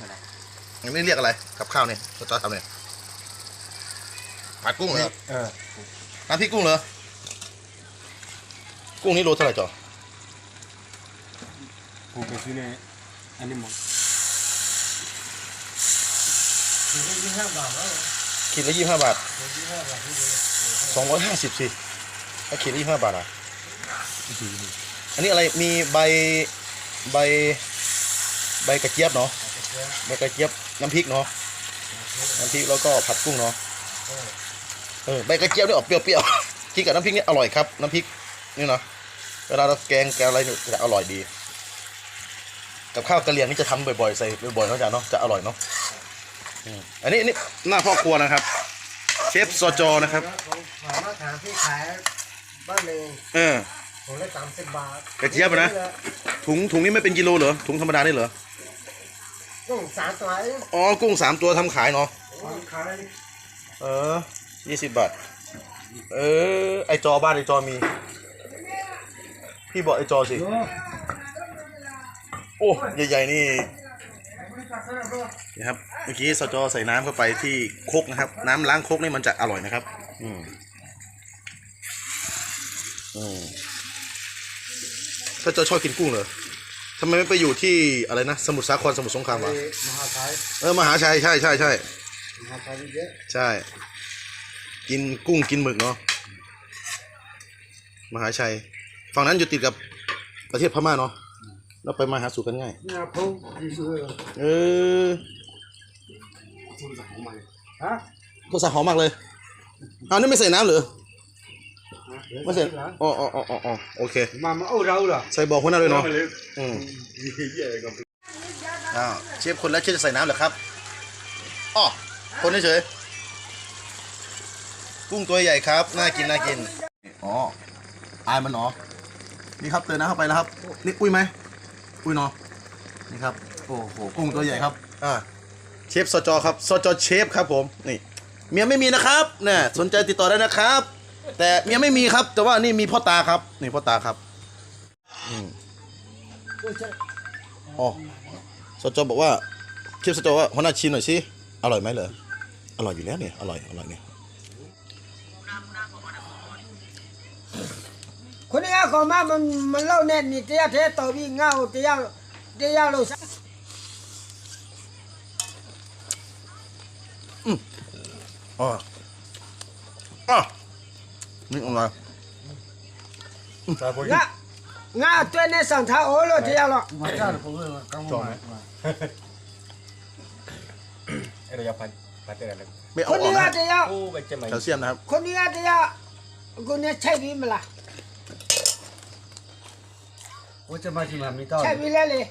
อะไรอันนี้เรียกอะไร กับข้าวเนี่ยจอทำเนี่ยผัดกุ้งเหรอเออน้ำพริกกุ้งเหรอ กุ้งนี่โลเท่าไหร่จอกูไปซื้อในอันนี้หมดยี่ห้าบาทแล้วขีดละยี่สิบห้าบาทยี่ห้าบาทที่เดียวสองร้อยห้าสิบสิถ้าขีดละยี่สิบห้าบาทอะอันนี้อะไรมีใบใบใบกระเจี๊ยบเนาะ ใบกระเจี๊ยบน้ำพริกเนาะน้ำพริกแล้วก็ผัดกุ้งเนาะเออใบกระเจี๊ยบนี่ออกเปรี้ยวๆกินกับน้ำพริกนี่อร่อยครับ น้ำพริกนี่เนาะเวลาเราแกงแกงอะไรเนี่ยจะอร่อยดี กับข้าวกะเหรี่ยงนี่จะทำบ่อยๆใส่บ่อยๆเนาะจ๊ะเนาะจะอร่อยเนาะอันนี้นนี้หน้าพ่อครัวนะครับ เชฟซอจอนะครับถามาถามที่ขายบ้านเองเออผมได้สามสิบบาทกระเจี๊ยบอะนะถุงถุงนี้ไม่เป็นกิโลเหรอถุงธรรมดานี่เหรอ ต้องสามตัวเองอ๋อ กุ้งสามตัวทำขายเนาะ ขายเออยี่สิบบาท เออ ไอจอบ้านไอจอมี พี่บอกไอจอสิ โอ้ ใหญ่ๆนี่ นะครับ เมื่อกี้สจอใส่น้ำเข้าไปที่ครกนะครับ น้ำล้างครกนี่มันจะอร่อยนะครับ อืม อืมสจอชอบกินกุ้งเหรอ ทำไมไม่ไปอยู่ที่อะไรนะสมุทรสาครสมุทรสงครามวะมหาชัยเออมหาชัยใช่ใช่ใช่มหาชัยเยอะใช่ กินกุ้งกินหมึกเนาะมหาชัยฝั่งนั้นอยู่ติดกับประเทศพม่าเนาะเราไปมาหาสู่กันง่ายเนี่ยพุ่งที่สุดเออฮะโทรศัพท์หอมมากเลยเอานี่ไม่ใส่น้ำเหรอ ไม่ใส่อ๋ออ๋ออ๋ออ๋อโอเค มามาเอาเราเหรอใส่บอกคนนั้นเลยเนาะอืมอ้าวเชฟคนแล้วเชฟจะใส่น้ำเหรอครับอ๋อคนเฉยๆกุ้งตัวใหญ่ครับ น่ากินน่ากิน อ๋อ อายมันเนาะนี่ครับเติมน้ำเข้าไปแล้วครับ นี่อุ้ยไหม อุ้ยเนาะนี่ครับ โอ้โห กุ้งตัวใหญ่ครับ อ่า เชฟสจครับ สจเชฟครับผม นี่ เมียไม่มีนะครับเนี่ยสนใจติดต่อได้นะครับ แต่เมียไม่มีครับ แต่ว่านี่มีพ่อตาครับ นี่พ่อตาครับอืมอ๋อสจบอกว่าเชฟสจว่าหัวหน้าชิมหน่อยสิอร่อยไหมเหรออร่อยอยู่แล้วเนี่ยอร่อยอร่อยเนี่ยคนนี้ก็มามันมันเล่าแน่นนี่เตี้ยเทต่อวิ่งเงาเตี้ยเตี้ยเราอ๋ออ๋อ นี่อร่อยงะงาตัวนี้สั่งท้าโอ้โลเตี้ยหรอจอมไหมเอออย่าพันพันเตอร์อะไรไม่คเอานออนี้กก็นะเตี้ยโอ้ไปเจะมาแคลเซียมนะครับคนนี้ก็เตี้ยคนนี้ใช่วิมล่ะโอ้จะมาชิมามีต้อใช่วิแล้วเลย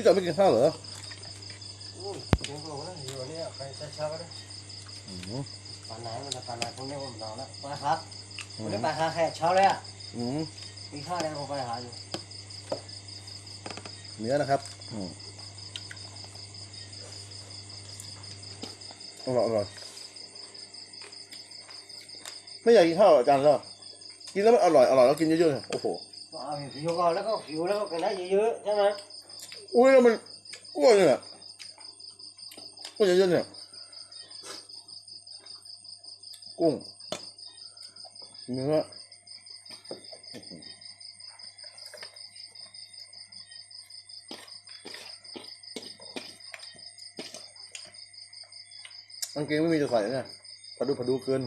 พี่จอดไม่กินข้าวเหรออยู่เนี่ยไปช้าๆก็ได้ปลาไหนมันจะปลาไหนพวกนี้ผมรอแล้วปลาครับวันนี้ปลาคาแค่เช้าเลยอะอืมมีข้าวแดงผมไปหาอยู่เนื้อนะครับอืมอร่อยอร่อยไม่อยากกินข้าวอาจารย์แล้วกินแล้วมันอร่อยอร่อยแล้วกินเยอะๆเนี่ยโอ้โห ก็เอาผิวก่อนแล้วก็ผิวแล้วก็กันได้เยอะๆใช่ไหม อุ้ยแล้วมันอ้วนเนี่ยอ้วนเยอะๆเนี่ยกุ้งเนื้อกางเกงไม่มีจะใส่เนี่ยพอดูพอดูเกิน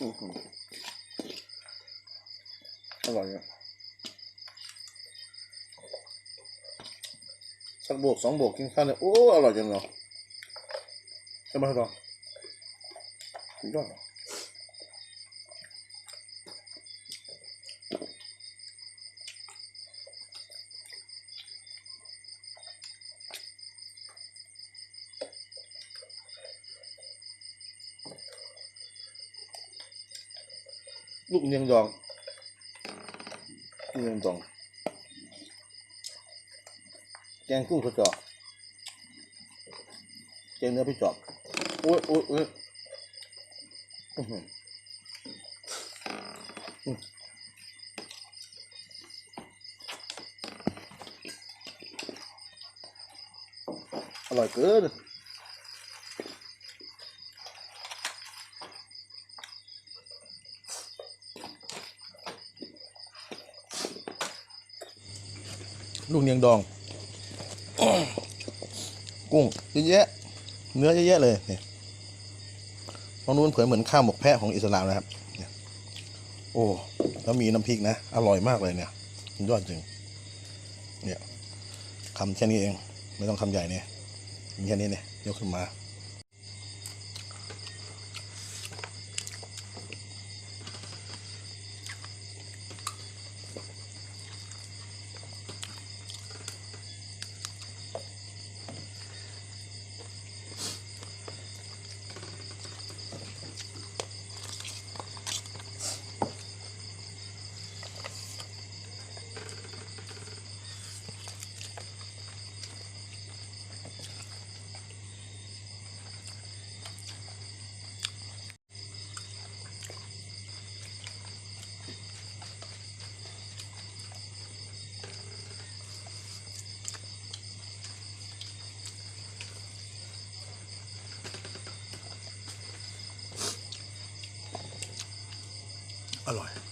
อื้อหืออร่อยอะสักโบกสองโบกกินข้าวเนี่ยโอ้อร่อยจังเนาะใช่ไหมครับสุดยอด ลูกเนียงดองเนียงดอง แกงกุ้งกระจอกแกงเนื้อพี่จอบโอ้ยโอ้ยโอ้ยอื้อหืออืมอร่อยเกิน ลูกเนียงดอง กุ้งเยอะแยะ เนื้อเยอะแยะเลยเนี่ยตรงนู้นเผยเหมือนข้าวหมกแพะของอิสลามนะครับเนี่ยโอ้ แล้วมีน้ำพริกนะ อร่อยมากเลยเนี่ยดยอดจริง เนี่ยคำแค่นี้เอง ไม่ต้องคำใหญ่เนี่ยแค่นี้เนี่ยยกขึ้นมา อร่อยแซ่บ